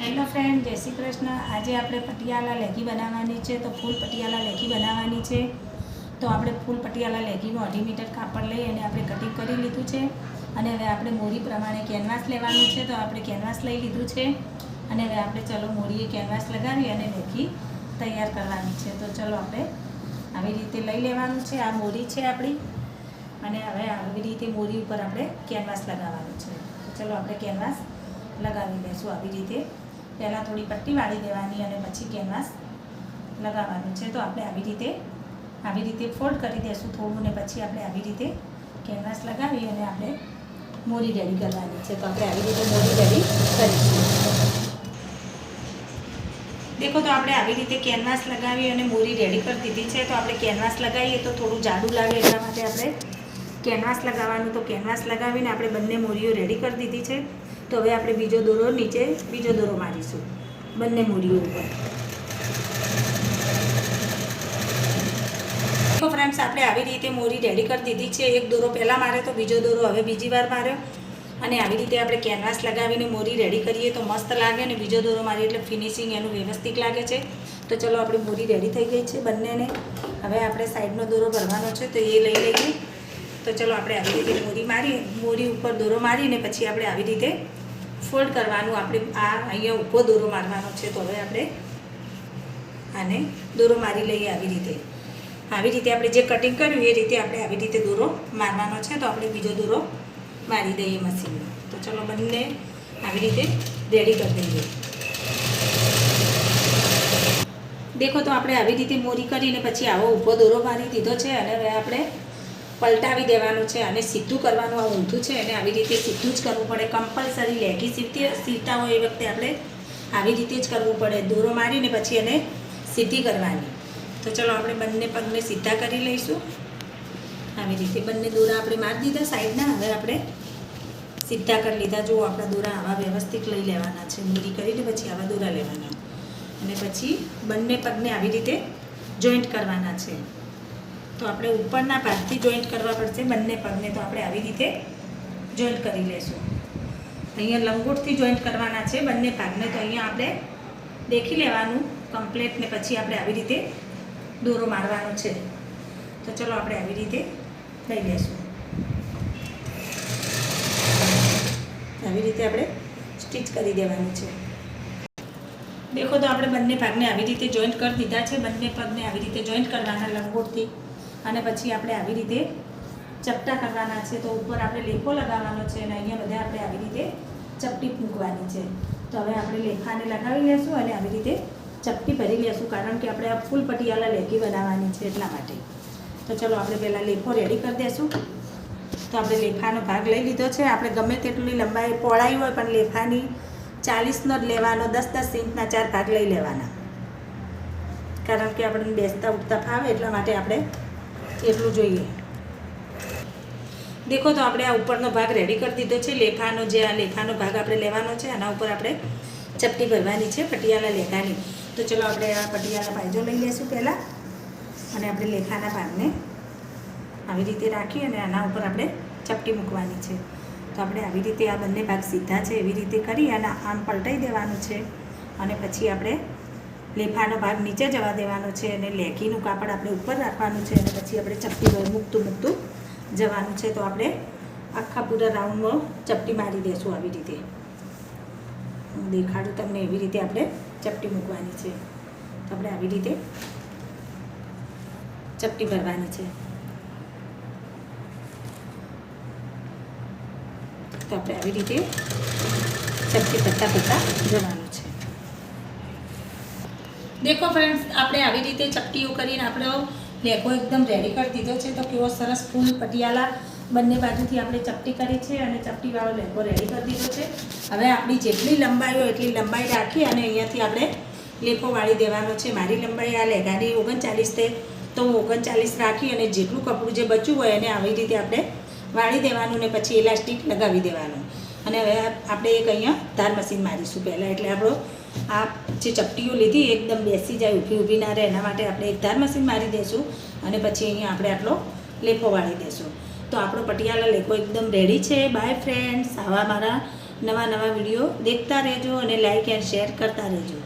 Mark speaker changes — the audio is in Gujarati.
Speaker 1: હેલો ફ્રેન્ડ, જય શ્રી કૃષ્ણ. આજે આપણે પટિયાલા લેગી બનાવવાની છે, તો ફૂલ પટિયાલા લેગી બનાવવાની છે. તો આપણે ફૂલ પટિયાલા લેગીનું અઢી મીટર કાપડ લઈ અને આપણે કટિંગ કરી લીધું છે. અને હવે આપણે મોરી પ્રમાણે કેનવાસ લેવાનું છે, તો આપણે કેનવાસ લઈ લીધું છે. અને હવે આપણે ચલો મોરીએ કેનવાસ લગાવી અને લેગી તૈયાર કરવાની છે. તો ચલો આપણે આવી રીતે લઈ લેવાનું છે. આ મોરી છે આપણી. અને હવે આવી રીતે મોરી ઉપર આપણે કેનવાસ લગાવવાનું છે. તો ચલો આપણે કેનવાસ લગાવી દઈશું આવી રીતે. પહેલાં થોડી પટ્ટી વાળી દેવાની અને પછી કેનવાસ લગાવવાનું છે. તો આપણે આવી રીતે આવી રીતે ફોલ્ડ કરી દઈશું થોડું ને પછી આપણે આવી રીતે કેનવાસ લગાવી અને આપણે મોરી રેડી કરવાની છે. તો આપણે આવી રીતે મોરી રેડી કરીશું. દેખો તો આપણે આવી રીતે કેનવાસ લગાવી અને મોરી રેડી કરી દીધી છે. તો આપણે કેનવાસ લગાવીએ તો થોડું જાડું લાગે એટલા માટે આપણે કેનવાસ લગાવવાનું. તો કેનવાસ લગાવીને આપણે બંને મોરીઓ રેડી કરી દીધી છે. તો હવે આપણે બીજો દોરો નીચે બીજો દોરો મારીશું. બંને મૂડીઓ ઉપર. તો ફ્રેન્ડ્સ આપણે આવી રીતે મોરી રેડી કરી દીધી છે. એક દોરો પહેલાં માર્યો તો બીજો દોરો હવે બીજી વાર માર્યો. અને આવી રીતે આપણે કેનવાસ લગાવીને મોરી રેડી કરીએ તો મસ્ત લાગે અને બીજો દોરો મારીએ એટલે ફિનિશિંગ એનું વ્યવસ્થિત લાગે છે. તો ચલો, આપણી મોરી રેડી થઈ ગઈ છે બંનેને. હવે આપણે સાઈડનો દોરો ભરવાનો છે તો એ લઈ લઈએ. તો ચલો આપણે આવી રીતે મોરી મારી, મોરી ઉપર દોરો મારીને પછી આપણે આવી રીતે ફોલ્ડ કરવાનું. આપણે આ અહીંયા ઊભો દોરો મારવાનો છે તો હવે આપણે આને દોરો મારી લઈએ આવી રીતે. આવી રીતે આપણે જે કટિંગ કર્યું એ રીતે આપણે આવી રીતે દોરો મારવાનો છે તો આપણે બીજો દોરો મારી દઈએ મશીનમાં તો ચલો બંને આવી રીતે રેડી કરી દઈએ. દેખો તો આપણે આવી રીતે મોરી કરીને પછી આવો ઊભો દોરો મારી દીધો છે અને હવે આપણે પલટાવી દેવાનું છે અને સીધું કરવાનું આ ઊંધું છે અને આવી રીતે સીધું જ કરવું પડે. કમ્પલસરી લેગી સીધી સીવતા હોય એ વખતે આપણે આવી રીતે જ કરવું પડે. દોરો મારીને પછી એને સીધી કરવાની. તો ચલો આપણે બંને પગને સીધા કરી લઈશું. આવી રીતે બંને દોરા આપણે મારી દીધા સાઈડના. હવે આપણે સીધા કરી લીધા. જુઓ, આપણા દોરા આવા વ્યવસ્થિત લઈ લેવાના છે. મૂરી કરીને પછી આવા દોરા લેવાના. અને પછી બંને પગને આવી રીતે જોઈન્ટ કરવાના છે. તો આપણે ઉપરના ભાગથી જોઈન્ટ કરવા પડશે બંને પગને, તો આપણે આવી રીતે જોઈન્ટ કરી લેશું. અહીંયા લંગોટથી જોઈન્ટ કરવાના છે બંને ભાગને, તો અહીંયા આપણે દેખી લેવાનું કમ્પ્લેટ ને પછી આપણે આવી રીતે દોરો મારવાનો છે. તો ચલો આપણે આવી રીતે લઈ લેશું. આવી રીતે આપણે સ્ટિચ કરી દેવાનું છે. દેખો તો આપણે બંને ભાગને આવી રીતે જોઈન્ટ કરી દીધા છે, બંને પગને આવી રીતે જોઈન્ટ કરવાના લંગોટથી. અને પછી આપણે આવી રીતે ચપટા કરવાના છે. તો ઉપર આપણે લેખો લગાવવાનો છે અને અહીંયા બધા આપણે આવી રીતે ચપટી મૂકવાની છે. તો હવે આપણે લેખાને લગાવી લેશું અને આવી રીતે ચપટી ભરી લેશું, કારણ કે આપણે આ ફૂલ પટિયાલા લેખી બનાવવાની છે એટલા માટે. તો ચલો આપણે પહેલાં લેખો રેડી કરી દઈશું તો આપણે લેખાનો ભાગ લઈ લીધો છે. આપણે ગમે તેટલી લંબાઈ પહોળાઈ હોય પણ લેખાની ચાલીસનો જ લેવાનો, દસ દસ ઇંચના ચાર ભાગ લઈ લેવાના. કારણ કે આપણને બેસતા ઉઠતા ફાવે એટલા માટે આપણે એટલું જોઈએ. દેખો તો આપણે આ ઉપરનો ભાગ રેડી કરી દીધો છે. લેફાનો જે આ લેફાનો ભાગ આપણે લેવાનો છે, આના ઉપર આપણે ચપટી ભરવાની છે, પટિયાલા લેખાની. તો ચલો આપણે આ પટિયાલા પાયજો લઈ લઈશું પહેલાં. અને આપણે લેખાના ભાગને આવી રીતે રાખી અને આના ઉપર આપણે ચપટી મૂકવાની છે. તો આપણે આવી રીતે આ બંને ભાગ સીધા છે, એવી રીતે કરી અને આમ પલટાઈ દેવાનું છે. અને પછી આપણે લેફાનો ભાગ નીચે જવા દેવાનો છે અને લેખીનું કાપડ આપણે ઉપર રાખવાનું છે અને પછી આપણે ચપટી મૂકતું મૂકતું જવાનું છે. તો આપણે આખા પૂરા રાઉન્ડમાં ચપટી મારી દઈશું આવી રીતે. દેખાડું તમને એવી રીતે આપણે ચપટી મૂકવાની છે. તો આપણે આવી રીતે ચપટી ભરવાની છે. તો આપણે આવી રીતે ચપટી ભરતા ભરતા જવાનું દેખો ફ્રેન્ડ્સ આપણે આવી રીતે ચપટીઓ કરીને આપણો લેગો એકદમ રેડી કરી દીધો છે. તો કેવો સરસ ફૂલ પટિયાલા બંને બાજુથી આપણે ચપટી કરી છે અને ચપટીવાળો લેગો રેડી કરી દીધો છે. હવે આપણી જેટલી લંબાઈ હોય એટલી લંબાઈ રાખી અને અહીંયાથી આપણે લેફો વાળી દેવાનો છે. મારી લંબાઈ આ લેગાની ઓગણચાલીસ તે તો હું ઓગણચાલીસ રાખી અને જેટલું કપડું જે બચ્યું હોય એને આવી રીતે આપણે વાળી દેવાનું ને પછી ઇલાસ્ટિક લગાવી દેવાનું. અને હવે આપણે એક અહીંયા ધાર મશીન મારીશું પહેલાં. એટલે આપણો આ જે ચપટીઓ લીધી એકદમ બેસી જાય, ઊભી ઊભી ના રહે. એના માટે આપણે એક ધાર મશીન મારી દઈશું અને પછી અહીંયા આપણે આટલો લેફો વાળી દઈશું તો આપણો પટિયાલા લેખો એકદમ રેડી છે. બાય ફ્રેન્ડ્સ આવા મારા નવા નવા વીડિયો દેખતા રહેજો અને લાઇક એન્ડ શેર કરતા રહેજો.